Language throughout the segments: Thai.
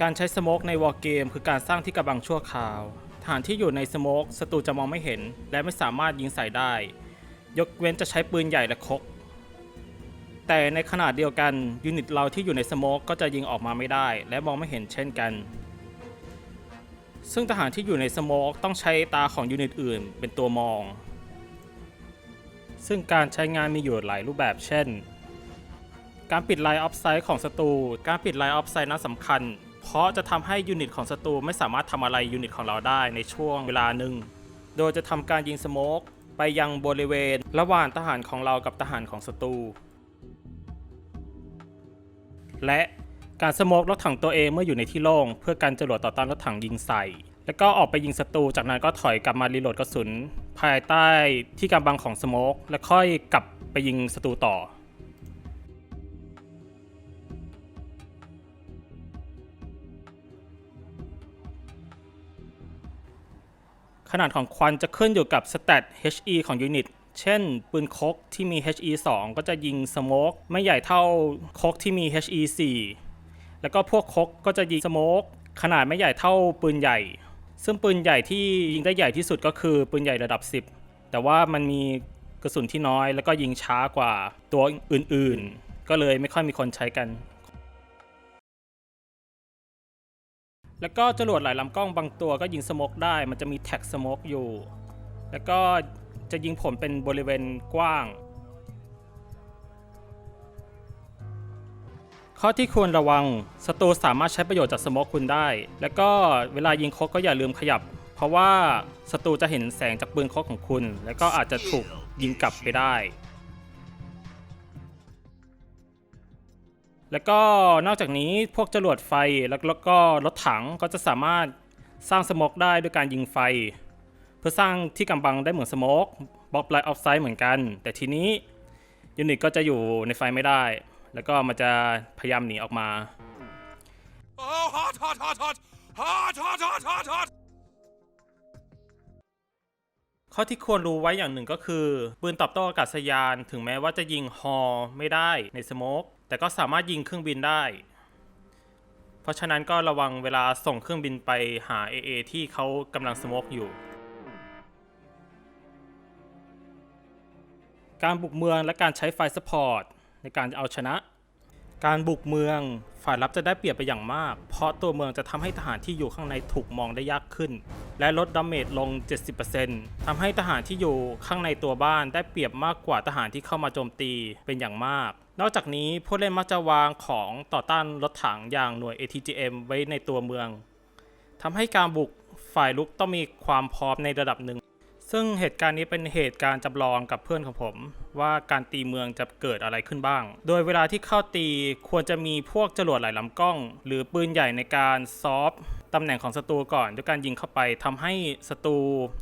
การใช้สโมกในวอร์เกมคือการสร้างที่กำบังชั่วคราว ฐานที่อยู่ในสโมกศัตรูจะมองไม่เห็น และไม่สามารถยิงใส่ได้ ยกเว้นจะใช้ปืนใหญ่และคก แต่ในขนาดเดียวกันยูนิตเราที่อยู่ในสโมกก็จะยิงออกมาไม่ได้ และมองไม่เห็นเช่นกัน ซึ่งทหารที่อยู่ในสโมกต้องใช้ตาของยูนิตอื่นเป็นตัวมอง ซึ่งการใช้งานมีอยู่หลายรูปแบบเช่น การปิดไลน์ออฟไซด์ของศัตรู การปิดไลน์ออฟไซด์นั้นสำคัญ เพราะจะทำให้ยูนิตของศัตรูไม่สามารถทำอะไรยูนิตของเราได้ในช่วงเวลาหนึ่ง โดยจะทำการยิงสโมกไปยังบริเวณ ระหว่างทหารของเรากับทหารของศัตรู และการสโมกรถถังตัวเองเมื่ออยู่ในที่โล่งเพื่อการจรวดต่อต้านรถถังยิงใส่ แล้วก็ออกไปยิงศัตรูจากนั้นก็ถอยกลับมารีโหลดกระสุน ภายใต้ที่กำบังของสโมกแล้วค่อยกลับไปยิงศัตรูต่อ ขนาดของควันจะขึ้นอยู่กับ stat HE ของยูนิตเช่น ปืนคกที่มี HE 2 ก็จะยิงสโมกไม่ใหญ่เท่าคกที่มี HE 4 แล้วก็พวกคกก็จะยิงสโมกขนาดไม่ใหญ่เท่าปืนใหญ่ ซึ่งปืนใหญ่ที่ยิงได้ใหญ่ที่สุดก็คือปืนใหญ่ระดับ 10 แต่ว่ามันมีกระสุนที่น้อย แล้วก็ยิงช้ากว่าตัวอื่นๆ ก็เลยไม่ค่อยมีคนใช้กัน แล้วก็จรวดหลายลำกล้องบางตัวก็ยิงสโมกได้ มันจะมีแท็กสโมกอยู่ แล้วก็จะยิงผลเป็นบริเวณกว้าง ข้อที่ควรระวังศัตรูสามารถใช้ประโยชน์จากสโมกคุณได้ แล้วก็เวลายิงคกก็อย่าลืมขยับ เพราะว่าศัตรูจะเห็นแสงจากปืนคกของคุณ แล้วก็อาจจะถูกยิงกลับไปได้ แล้วก็นอกจากนี้พวกจรวดไฟแล้วแล้วก็รถถังก็จะสามารถสร้างสโมกได้ด้วยการยิงไฟ เพื่อสร้างที่กำบังได้เหมือนสโมกบล็อกไลท์ออฟไซด์เหมือนกัน แต่ทีนี้ยูนิตก็จะอยู่ในไฟไม่ได้ แล้วก็มันจะพยายามหนีออกมา Oh, hot, hot, hot, hot! Hot, hot, hot, hot, hot! ข้อที่ควรรู้ไว้อย่างหนึ่งก็คือปืนตอบโต้อากาศยานถึงแม้ว่าจะยิงฮอไม่ได้ในสโมก แต่ก็สามารถยิงเครื่องบินได้ เพราะฉะนั้นก็ระวังเวลาส่งเครื่องบินไปหา AA ที่เขากำลังสโมกอยู่ การบุกเมืองและการใช้ไฟสปอร์ตในการเอาชนะ การบุกเมืองฝ่ายรับจะได้เปรียบไปอย่างมาก เพราะตัวเมืองจะทำให้ทหารที่อยู่ข้างในถูกมองได้ยากขึ้น และลดดาเมจลง 70%ทำให้ทหารที่อยู่ข้างในตัวบ้านได้เปรียบมากกว่าทหารที่เข้ามาโจมตีเป็นอย่างมาก นอกจากนี้ผู้เล่นมักจะวางของต่อต้านรถถังอย่างหน่วย ATGM ไว้ในตัวเมืองทำให้การบุกฝ่ายลุกต้องมีความพร้อมในระดับหนึ่ง ซึ่งเหตุการณ์นี้เป็นเหตุการณ์จำลองกับเพื่อนของผม ว่าการตีเมืองจะเกิดอะไรขึ้นบ้าง โดยเวลาที่เข้าตีควรจะมีพวกจรวดหลายลำกล้อง หรือปืนใหญ่ในการซอฟ ตำแหน่งของศัตรูก่อนด้วยการยิงเข้าไปทำให้ศัตรู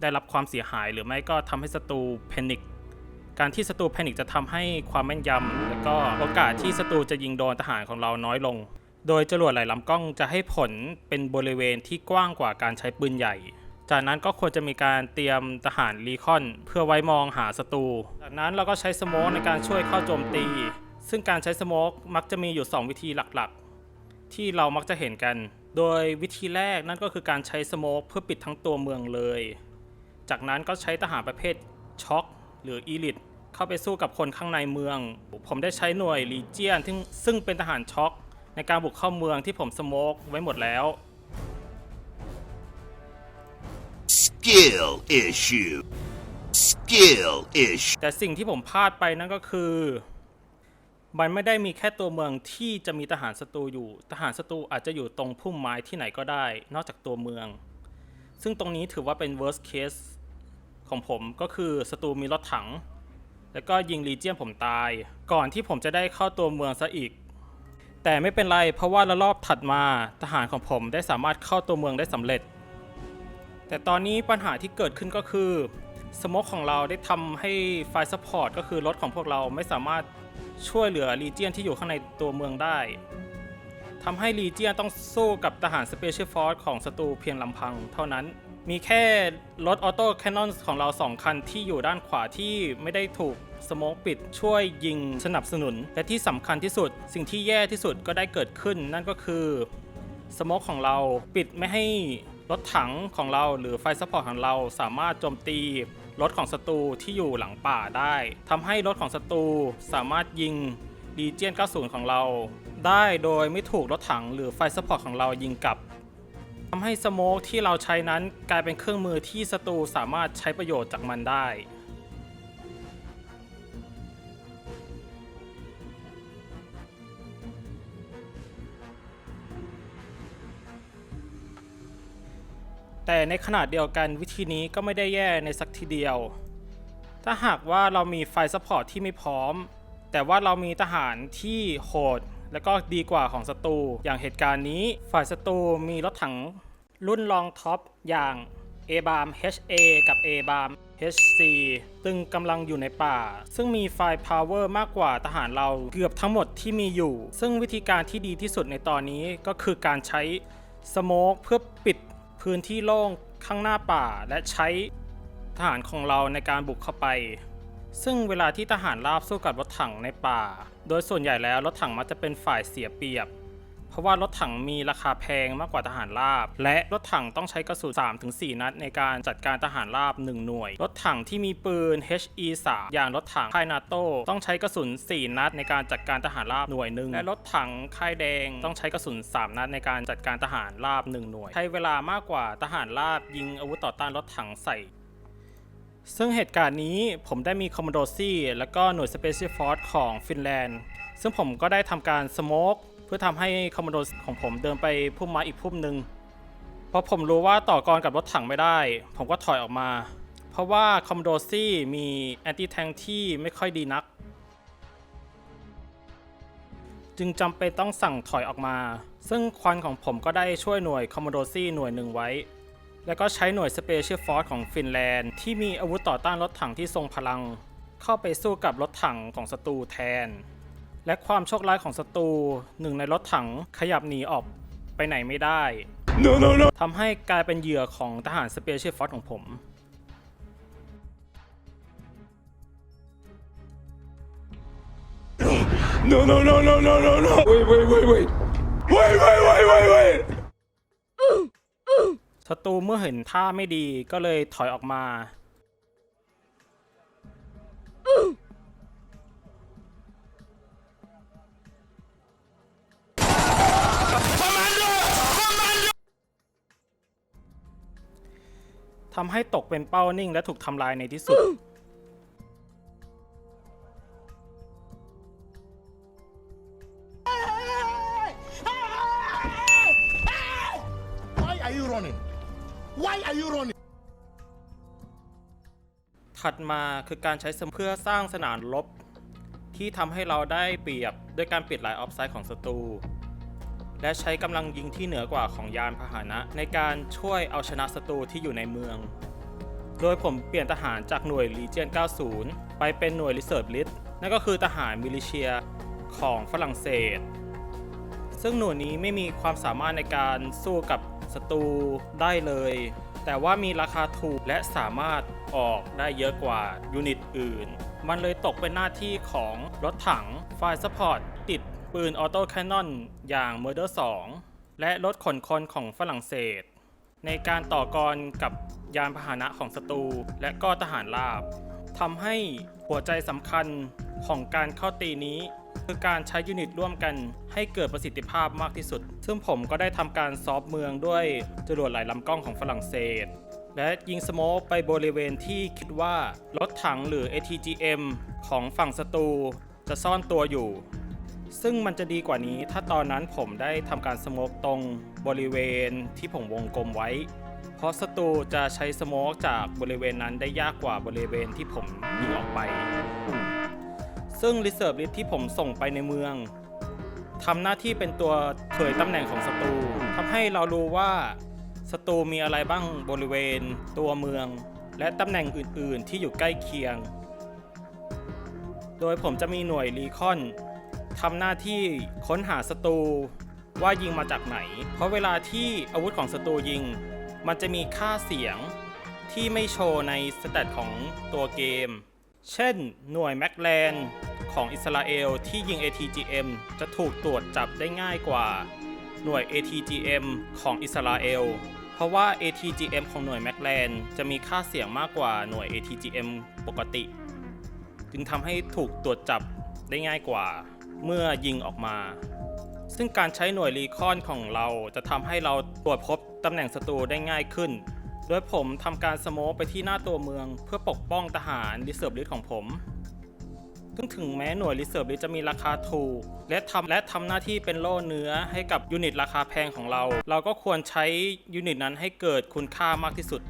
ได้รับความเสียหาย หรือไม่ก็ทำให้ศัตรูแพนิคการที่ศัตรูแพนิคจะทำให้ความแม่นยำและก็โอกาสที่ศัตรูจะยิงโดนทหารของเราน้อยลง โดยจรวดหลายลำกล้องจะให้ผลเป็นบริเวณที่กว้างกว่าการใช้ปืนใหญ่ จากนั้นก็ควรจะมีการเตรียมทหารรีคอน เพื่อไว้มองหาศัตรู จากนั้นเราก็ใช้สโมกในการช่วยเข้าโจมตี ซึ่งการใช้สโมกมักจะมีอยู่ 2 วิธีหลักๆ ที่เรามักจะเห็นกัน โดยวิธีแรกนั่นก็คือการใช้สโมกเพื่อปิดทั้งตัวเมืองเลย จากนั้นก็ใช้ทหารประเภทช็อคหรืออีลิทเข้าไปสู้กับคนข้างในเมือง ผมได้ใช้หน่วยลีเจียนซึ่งซึ่งเป็นทหารช็อคในการบุกเข้าเมืองที่ผมสโมกไว้หมดแล้ว Skill issue. Skill issue. แต่สิ่งที่ผมพลาดไปนั่นก็คือ มันไม่ได้มีแค่ตัวเมืองที่จะมีทหารศัตรูอยู่ ทหารศัตรูอาจจะอยู่ตรงพุ่มไม้ที่ไหนก็ได้ นอกจากตัวเมือง ซึ่งตรงนี้ถือว่าเป็น worst case ของผมก็คือศัตรูมีรถถัง แล้วก็ยิงลีเจียนผมตาย ก่อนที่ผมจะได้เข้าตัวเมืองซะอีก แต่ไม่เป็นไรเพราะว่าระลอบถัดมาทหารของผมได้สามารถเข้าตัวเมืองได้สำเร็จ แต่ตอนนี้ปัญหาที่เกิดขึ้นก็คือสโมกของเราได้ทำให้ไฟซัพพอร์ตก็คือรถของพวกเราไม่สามารถ ช่วยเหลือลีเจียนที่อยู่ข้างในตัวเมืองได้ทำให้ลีเจียนต้องสู้กับทหารสเปเชียลฟอร์สของศัตรูเพียงลำพังเท่านั้น มีแค่รถออโต้แคนนอนของเรา 2 คันที่อยู่ด้านขวาที่ไม่ได้ถูกสโมกปิดช่วยยิงสนับสนุน และที่สำคัญที่สุด สิ่งที่แย่ที่สุดก็ได้เกิดขึ้น นั่นก็คือสโมกของเราปิดไม่ให้รถถังของเราหรือไฟซัพพอร์ตของเราสามารถโจมตี รถของศัตรูที่อยู่หลังป่าได้ทำให้รถของศัตรูสามารถยิงดีเจียน 90 ของเรา ได้โดยไม่ถูกรถถังหรือไฟสปอร์ตของเรายิงกลับทำให้สโมกที่เราใช้นั้นกลายเป็นเครื่องมือที่ศัตรูสามารถใช้ประโยชน์จากมันได้ แต่ในขณะเดียวกันวิธีนี้ก็ไม่ได้แย่ในสักทีเดียว ถ้าหากว่าเรามีไฟซัพพอร์ตที่ไม่พร้อม แต่ว่าเรามีทหารที่โหด และก็ดีกว่าของศัตรู อย่างเหตุการณ์นี้ ฝ่ายศัตรูมีรถถังรุ่นรองท็อปอย่าง a b a m HA กับ a b a m HC ซึ่งกำลังอยู่ในป่า ซึ่งมีไฟพาวเวอร์มากกว่าทหารเราเกือบทั้งหมดที่มีอยู่ ซึ่งวิธีการที่ดีที่สุดในตอนนี้ก็คือการใช้สโมกเพื่อปิด พื้นที่โล่งข้างหน้าป่าและใช้ทหารของเราในการบุกเข้าไป ซึ่งเวลาที่ทหารราบสู้กับรถถังในป่า โดยส่วนใหญ่แล้วรถถังมักจะเป็นฝ่ายเสียเปรียบ เพราะว่ารถถังมีราคาแพงมากกว่าทหารราบ และรถถังต้องใช้กระสุน3-4 นัดในการจัดการทหารราบ 1 หน่วย รถถังที่มีปืน HE 3 อย่างรถถังค่ายนาโต้ต้องใช้กระสุน 4 นัดในการจัดการทหารราบหน่วยหนึ่งและรถถังค่ายแดงต้องใช้กระสุน 3 นัดในการจัดการทหารราบ 1 หน่วย ใช้เวลามากกว่าทหารราบยิงอาวุธต่อต้านรถถังใส่ซึ่งเหตุการณ์นี้ผมได้มีคอมม d โดซี่และก็หน่วย Special Force ของฟินแลนด์ ซึ่งผมก็ได้ทำการสโมก เพื่อทำให้คอมม d โดของผมเดินไปพุ่มไม้อีกพุ่มหนึ่งเพราะผมรู้ว่าต่อกรกับรถถังไม่ได้ ผมก็ถอยออกมา เพราะว่าคอมม d โดซี่มีแอนตี้แทงที่ไม่ค่อยดีนัก จึงจำเป็นต้องสั่งถอยออกมา ซึ่งควันของผมก็ได้ช่วยหน่วยคอมม d โดซี่หน่วยหนึ่งไว้ แล้วก็ใช้หน่วย Special Force ของฟินแลนด์ที่มีอาวุธต่อต้านรถถังที่ทรงพลัง เข้าไปสู้กับรถถังของศัตรูแทน และความโชคร้ายของศัตรูหนึ่งในรถถังขยับหนีออกไปไหนไม่ได้ No, no, no. ทำให้กลายเป็นเหยื่อของทหาร Special Force ของผม No, no, no, no, no, no, no. Wait, wait, wait, wait. Wait, wait, wait, wait, wait. ศัตรูเมื่อเห็นท่าไม่ดีก็เลยถอยออกมา ทำให้ตกเป็นเป้านิ่งและถูกทำลายในที่สุด Why are you running? Why are you running? ถัดมาคือการใช้สมเพื่อสร้างสนามรบ ที่ทำให้เราได้เปรียบด้วยการปิดหลายออฟไซด์ของศัตรู และใช้กำลังยิงที่เหนือกว่าของยานพาหนะ ในการช่วยเอาชนะศัตรูที่อยู่ในเมือง โดยผมเปลี่ยนทหารจากหน่วย Legion 90 ไปเป็นหน่วย Reserve List นั่นก็คือทหารมิลิเชียของฝรั่งเศส ซึ่งหน่วยนี้ไม่มีความสามารถในการสู้กับศัตรูได้เลย แต่ว่ามีราคาถูกและสามารถออกได้เยอะกว่ายูนิตอื่น มันเลยตกเป็นหน้าที่ของรถถังไฟซัพพอร์ต ปืนออโต้แคนนอนอย่าง Murder 2 และรถขนคนของฝรั่งเศส ในการต่อกรกับยานพาหนะของศัตรูและก็ทหารราบทำให้หัวใจสำคัญของการเข้าตีนี้ คือการใช้ยูนิตร่วมกันให้เกิดประสิทธิภาพมากที่สุด ซึ่งผมก็ได้ทำการซอฟเมืองด้วยจรวดหลายลำกล้องของฝรั่งเศส และยิงสโมกไปบริเวณที่คิดว่ารถถังหรือ ATGM ของฝั่งศัตรูจะซ่อนตัวอยู่ ซึ่งมันจะดีกว่านี้ถ้าตอนนั้นผมได้ทำการสโมกตรงบริเวณที่ผมวงกลมไว้ เพราะศัตรูจะใช้สโมกจากบริเวณนั้นได้ยากกว่าบริเวณที่ผมยิงออกไป ซึ่ง Reserve List ที่ผมส่งไปในเมืองทำหน้าที่เป็นตัวเผยตำแหน่งของศัตรูทำให้เรารู้ว่าศัตรูมีอะไรบ้างบริเวณ ตัวเมือง และตำแหน่งอื่น ๆ ที่อยู่ใกล้เคียง โดยผมจะมีหน่วยรีคอน ทำหน้าที่ค้นหาศัตรูว่ายิงมาจากไหน เพราะเวลาที่อาวุธของศัตรูยิง มันจะมีค่าเสียงที่ไม่โชว์ในสแตทของตัวเกม เช่น หน่วยแม็กแลนของอิสราเอลที่ยิง ATGM จะถูกตรวจจับได้ง่ายกว่า หน่วย ATGM ของอิสราเอล เพราะว่า ATGM ของหน่วยแมกแลนจะมีค่าเสียงมากกว่าหน่วย ATGM ปกติ จึงทำให้ถูกตรวจจับได้ง่ายกว่า เมื่อยิงออกมา ซึ่งการใช้หน่วยรีคอนของเราจะทำให้เราตรวจพบตำแหน่งศัตรูได้ง่ายขึ้น โดยผมทำการสโมไปที่หน้าตัวเมือง เพื่อปกป้องทหารรีเซิร์ฟลิสของผมซึ่งถึงแม้หน่วยรีเซิร์ฟลิสจะมีราคาถูก และทำและทำหน้าที่เป็นโล่เนื้อให้กับยูนิตราคาแพงของเรา เราก็ควรใช้ยูนิตนั้นให้เกิดคุณค่ามากที่สุด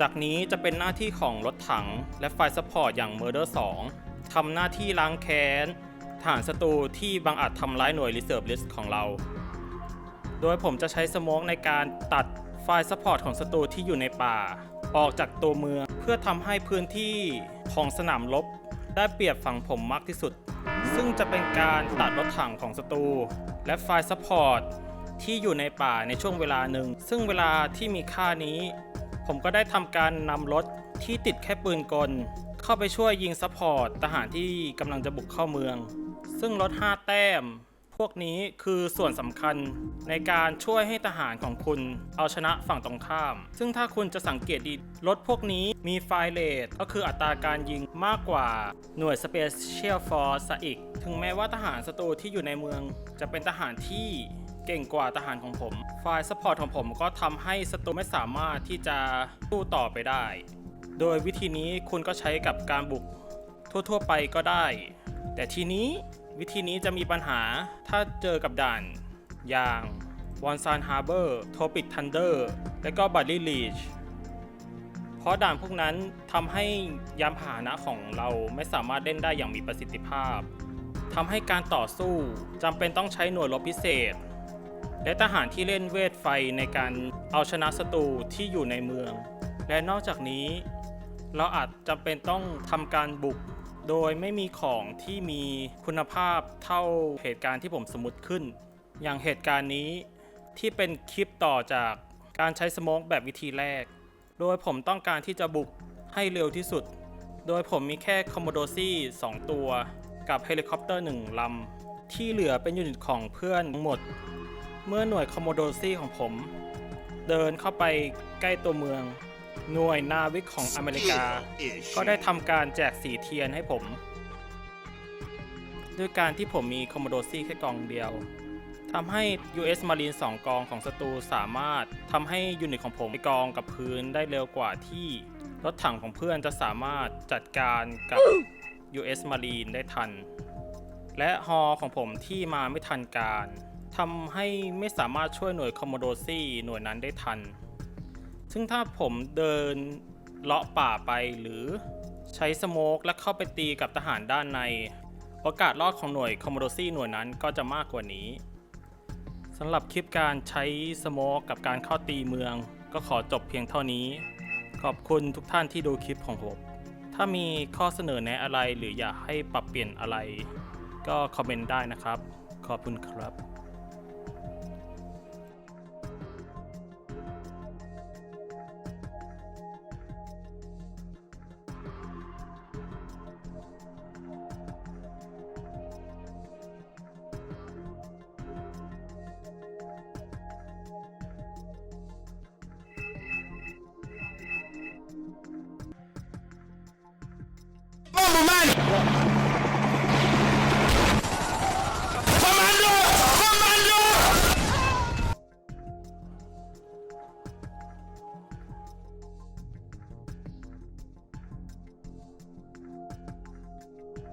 จากนี้จะเป็นหน้าที่ของรถถังและไฟซัพพอร์ตอย่าง Murder 2 ทำหน้าที่ล้างแค้นทหารศัตรูที่บังอาจทำร้ายหน่วย Reserve List ของเรา โดยผมจะใช้สโมกในการตัดไฟล์ซัพพอร์ตของศัตรูที่อยู่ในป่า ออกจากตัวเมืองเพื่อทำให้พื้นที่ของสนามรบได้เปรียบฝั่งผมมากที่สุด ซึ่งจะเป็นการตัดรถถังของศัตรูและไฟล์ซัพพอร์ตที่อยู่ในป่าในช่วงเวลาหนึ่ง ซึ่งเวลาที่มีค่านี้ ผมก็ได้ทำการนำรถที่ติดแค่ปืนกล เข้าไปช่วยยิงซัพพอร์ตทหารที่กำลังจะบุกเข้าเมือง ซึ่งรถ5แต้ม พวกนี้คือส่วนสำคัญในการช่วยให้ทหารของคุณเอาชนะฝั่งตรงข้าม ซึ่งถ้าคุณจะสังเกตดีรถพวกนี้มีไฟเรทก็คืออัตราการยิงมากกว่าหน่วย Special Force ซอีก ถึงแม้ว่าทหารศัตรูที่อยู่ในเมือง จะเป็นทหารที่เก่งกว่าทหารของผม ไฟล์ซัพพอร์ตของผมก็ทำให้ศัตรูไม่สามารถที่จะสู้ต่อไปได้ โดยวิธีนี้คุณก็ใช้กับการบุกทั่วๆไปก็ได้ แต่ทีนี้วิธีนี้จะมีปัญหาถ้าเจอกับด่าน อย่างวอนซานฮาร์เบอร์โทปิดทันเดอร์และก็บัตลี่ลีชเพราะด่านพวกนั้นทำให้ยานพาหนะของเราไม่สามารถเล่นได้อย่างมีประสิทธิภาพทำให้การต่อสู้จำเป็นต้องใช้หน่วยรบพิเศษ และทหารที่เล่นเวทไฟในการเอาชนะศัตรูที่อยู่ในเมือง และนอกจากนี้ เราอาจจำเป็นต้องทำการบุก โดยไม่มีของที่มีคุณภาพเท่าเหตุการณ์ที่ผมสมมติขึ้น อย่างเหตุการณ์นี้ที่เป็นคลิปต่อจากการใช้สโมกแบบวิธีแรก โดยผมต้องการที่จะบุกให้เร็วที่สุด โดยผมมีแค่คอมโมโดซี่2ตัว กับเฮลิคอปเตอร์1ลำ ที่เหลือเป็นยูนิตของเพื่อนหมด เมื่อหน่วยคอมโมโดซี่ของผม เดินเข้าไปใกล้ตัวเมือง หน่วยนาวิกของอเมริกา Skill ก็ได้ issue. ทำการแจกสีเทียนให้ผม ด้วยการที่ผมมีคอมโมโดซี่แค่กองเดียวทำให้ US Marine 2 กองของศัตรูสามารถทำให้ยูนิตของผมไปกองกับพื้นได้เร็วกว่าที่รถถังของเพื่อนจะสามารถจัดการกับ US Marine ได้ทัน และฮอของผมที่มาไม่ทันการทำให้ไม่สามารถช่วยหน่วยคอมโมโดซี่หน่วยนั้นได้ทัน ซึ่งถ้าผมเดินเลาะป่าไปหรือใช้สโมกและเข้าไปตีกับทหารด้านในโอกาสรอดของหน่วยคอมโมโดซี่หน่วยนั้นก็จะมากกว่านี้สำหรับคลิปการใช้สโมกกับการเข้าตีเมือง ก็ขอจบเพียงเท่านี้ ขอบคุณทุกท่านที่ดูคลิปของผมถ้ามีข้อเสนอแนะอะไรหรืออยากให้ปรับเปลี่ยนอะไร ก็คอมเมนต์ได้นะครับ ขอบคุณครับ